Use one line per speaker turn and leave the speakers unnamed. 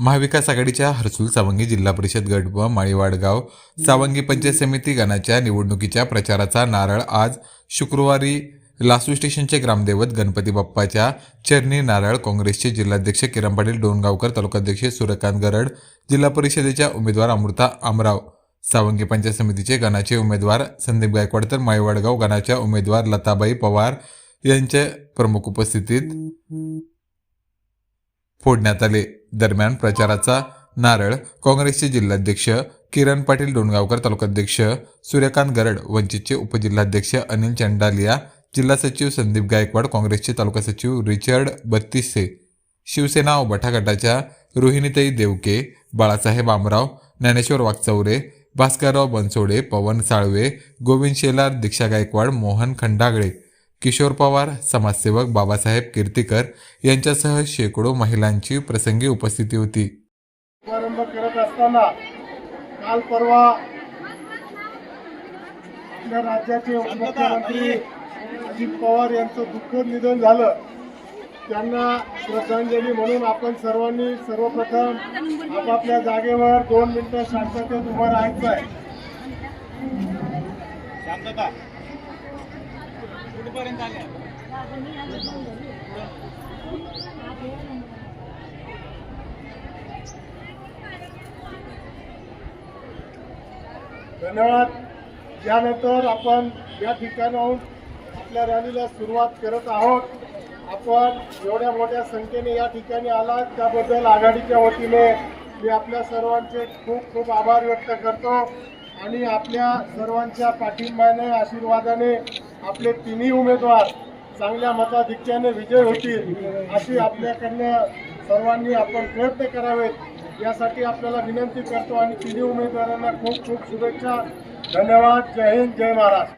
महाविकास आघाडीच्या हर्सुल सावंगी जिल्हा परिषद गट व माळीवाडगाव सावंगी पंचायत समिती गणाच्या निवडणुकीच्या प्रचाराचा नारळ आज शुक्रवारी लासू स्टेशनचे ग्रामदैवत गणपती बाप्पाच्या चरणी नारळ काँग्रेसचे जिल्हाध्यक्ष किरण पाटील डोणगावकर तालुकाध्यक्ष सूर्यकांत गरड जिल्हा परिषदेच्या उमेदवार अमृता आमराव सावंगी पंचायत समितीचे गणाचे उमेदवार संदीप गायकवाड तर माळीवाडगाव गणाच्या उमेदवार लताबाई पवार यांच्या प्रमुख उपस्थितीत फोडण्यात आले. दरम्यान प्रचाराचा नारळ काँग्रेसचे जिल्हाध्यक्ष किरण पाटील डोणगावकर तालुकाध्यक्ष सूर्यकांत गरड वंचितचे उपजिल्हाध्यक्ष अनिल चंडालिया जिल्हा सचिव संदीप गायकवाड काँग्रेसचे तालुका सचिव रिचर्ड बत्तीसे शिवसेना उबाठा गटाच्या रोहिणीताई देवके बाळासाहेब आमराव ज्ञानेश्वर वागचौरे भास्करराव बनसोडे पवन साळवे गोविंद शेलार दीक्षा गायकवाड मोहन खंडागळे किशोर पवार समाजसेवक बाबासाहेब कीर्तीकर यांच्यासह शेकडो महिलांची प्रसंगी उपस्थिती होती.
शुभारंभ करत असताना काल परवा आपल्या राज्याचे उपमुख्यमंत्री अजित पवार यांचं दुःखद निधन झालं. त्यांना श्रद्धांजली म्हणून आपण सर्वांनी सर्वप्रथम आपापल्या जागेवर दोन मिनिटं शांततेत उभं राहायचं आहे
शांतता. कुठपर्यंत आले?
धन्यवाद. यानंतर आपण या ठिकाणाहून आपल्या रॅलीला सुरुवात करत आहोत. आपण एवढ्या मोठ्या संख्येने या ठिकाणी आलात. त्याबद्दल आघाडीच्या वतीने मी आपल्या सर्वांचे खूप खूप आभार व्यक्त करतो. आणि आपल्या सर्वांच्या पाठिंब्याने आशीर्वादाने आपले तिन्ही उमेदवार चांगल्या मताधिक्याने विजय होतील अशी आपल्याकडनं सर्वांनी आपण प्रयत्न करावेत. यासाठी आपल्याला विनंती करतो आणि तिन्ही उमेदवारांना खूप खूप शुभेच्छा. धन्यवाद. जय हिंद. जय महाराष्ट्र.